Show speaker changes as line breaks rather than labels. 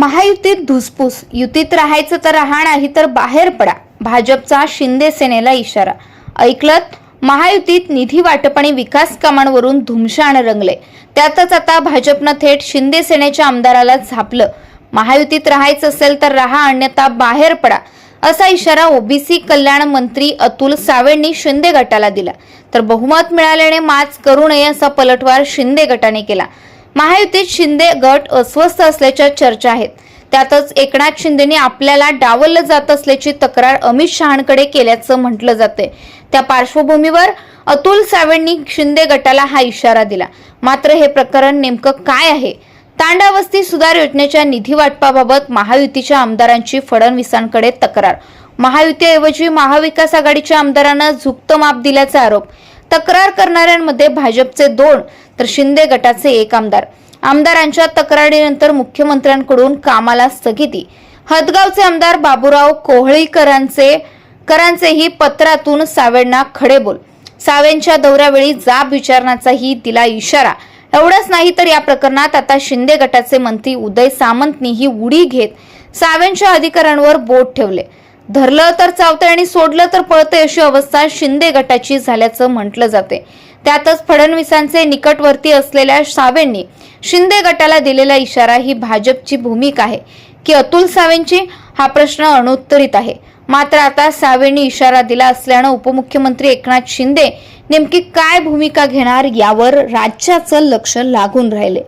महायुतीत धुसफूस युतीत राहायचं तर राहा नाही तर बाहेर पडा. भाजपचा शिंदे सेनेला इशारा. ऐकलत? महायुतीत निधी वाटप आणि विकास कामांवरून धुमशान रंगले. त्यातच आता भाजपनं थेट शिंदे सेनेच्या आमदाराला झापलं. महायुतीत राहायचं असेल तर राहा अन्यथा बाहेर पडा असा इशारा ओबीसी कल्याण मंत्री अतुल सावेंनी शिंदे गटाला दिला. तर बहुमत मिळाल्याने माच करू नये असा पलटवार शिंदे गटाने केला. महायुतीत शिंदे गट अस्वस्थ असल्याच्या चर्चा आहेत. त्यातच एकनाथ शिंदेने आपल्याला डावललं जात असल्याची तक्रार अमित शहांकडे केल्याचं म्हटलं जाते त्या पार्श्वभूमीवर अतुल सावेंनी शिंदे गटाला हा इशारा दिला. मात्र हे प्रकरण नेमकं काय आहे? तांडावस्ती सुधार योजनेच्या निधी वाटपाबाबत महायुतीच्या आमदारांची फडणवीसांकडे तक्रार. महायुतीऐवजी महाविकास आघाडीच्या आमदारांना झुकतं माप दिल्याचा आरोप. तक्रार करणाऱ्यांमध्ये भाजपचे दोन तर शिंदे गटाचे एक आमदार. आमदारांच्या तक्रारीनंतर मुख्यमंत्र्यांकडून कामाला स्थगिती. हदगावचे आमदार बाबूराव कोहळीकरांचे करांचेही पत्रातून सावेंना खडे बोल सावेंच्या दौऱ्यावेळी जाब विचारण्याचाही दिला इशारा. एवढंच नाही तर या प्रकरणात आता शिंदे गटाचे मंत्री उदय सामंतनीही उडी घेत सावेंच्या अधिकाऱ्यांवर बोट ठेवले. धरलं तर चावते आणि सोडलं तर पळते अशी अवस्था शिंदे गटाची झाल्याचं म्हटलं जाते त्यातच फडणवीसांचे निकटवर्ती असलेल्या सावेंनी शिंदे गटाला दिलेला इशारा ही भाजपची भूमिका आहे की अतुल सावेंची हा प्रश्न अनुत्तरित आहे. मात्र आता सावेंनी इशारा दिला असल्यानं उपमुख्यमंत्री एकनाथ शिंदे नेमकी काय भूमिका घेणार यावर राज्याचं लक्ष लागून राहिले.